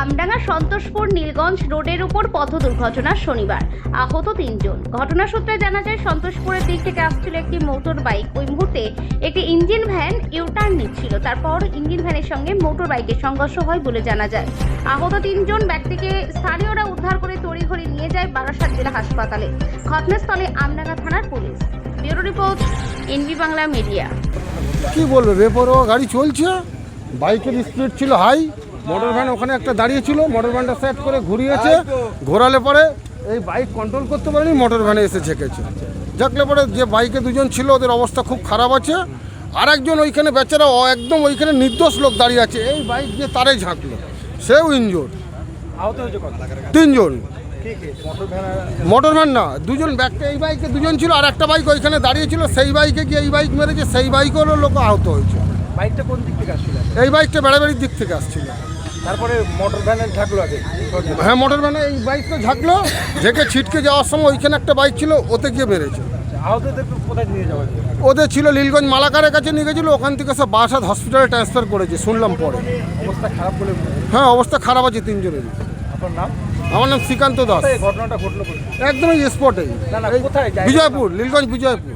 আমডাঙ্গা সন্তোষপুর নীলগঞ্জ রোডের উপর পথ দুর্ঘটনা শনিবার। আহত তিনজন। ঘটনা সূত্রে জানা যায়, সন্তোষপুরের দিক থেকে আসছিল একটি মোটর বাইক। ওই মুহূর্তে একটি ইঞ্জিন ভ্যান ইউটার্ন নিচ্ছিল। তারপর ইঞ্জিন ভ্যানের সঙ্গে মোটর বাইকের সংঘর্ষ হয় বলে জানা যায়। আহত তিনজন ব্যক্তিকে স্থানীয়রা উদ্ধার করে তড়িঘড়ি নিয়ে যায় বারাসাত জেলা হাসপাতালে। ঘটনাস্থলে আমডাঙ্গা থানার police. Bureau report, NB Bangla media. কি বলবে? বেপরোয়া গাড়ি চলছে? বাইকের স্পিড ছিল হাই। মোটর ভ্যান ওখানে একটা দাঁড়িয়ে ছিল মোটর ভ্যানটা সেট করে ঘুরিয়েছে ঘোরালে পরে এই বাইক কন্ট্রোল করতে পারেনি মোটর ভ্যানে এসে ছেকেছে। যাকলে পরে যে বাইকে দুজন ছিল ওদের অবস্থা খুব খারাপ আছে। আর একজন ওইখানে বেচারা একদম ওইখানে নির্দোষ লোক দাঁড়িয়ে আছে। এই বাইক দিয়ে তারে ঝাঁকলো। সেও ইনজোর তিনজন। মোটর ভ্যান না দুজন ব্যাগটা এই বাইকে দুজন ছিল আর একটা বাইক ওইখানে দাঁড়িয়ে ছিল সেই বাইকে গিয়ে এই বাইক মেরেছে সেই বাইকেরও লোক আহত হয়েছে। বাইকটা কোন দিক থেকে আসছিল? এই বাইকটা বেড়াবেড়ির দিক থেকে আসছিল। তারপরে মোটর ভ্যানে আগে। হ্যাঁ মোটর ভ্যানে এই বাইকটা ঝাঁকলো ঝেঁকে ছিটকে যাওয়ার সময় ওইখানে একটা বাইক ছিল ওতে গিয়ে মেরেছে আহতদের কোথায় নিয়ে যাওয়া যায় ওদের ছিল লীলগঞ্জ মালাকারের কাছে নিয়ে গেছিল ওখান থেকে সব বাসাদ হসপিটালে ট্রান্সফার করেছে শুনলাম পরে। অবস্থা খারাপ বলে হ্যাঁ। অবস্থা খারাপ আছে তিনজনেরই আপনার নাম? আমার নাম শ্রীকান্ত দাস। ঘটনাটা ঘটলো একদম? জায়গা- বিজয়পুর লীলগঞ্জ বিজয়পুর।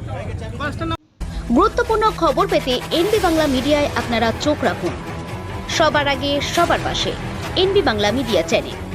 গুরুত্বপূর্ণ খবর পেতে এনবি বাংলা মিডিয়ায় আপনারা চোখ রাখুন। সবার আগে সবার পাশে। NB Bangla media channel.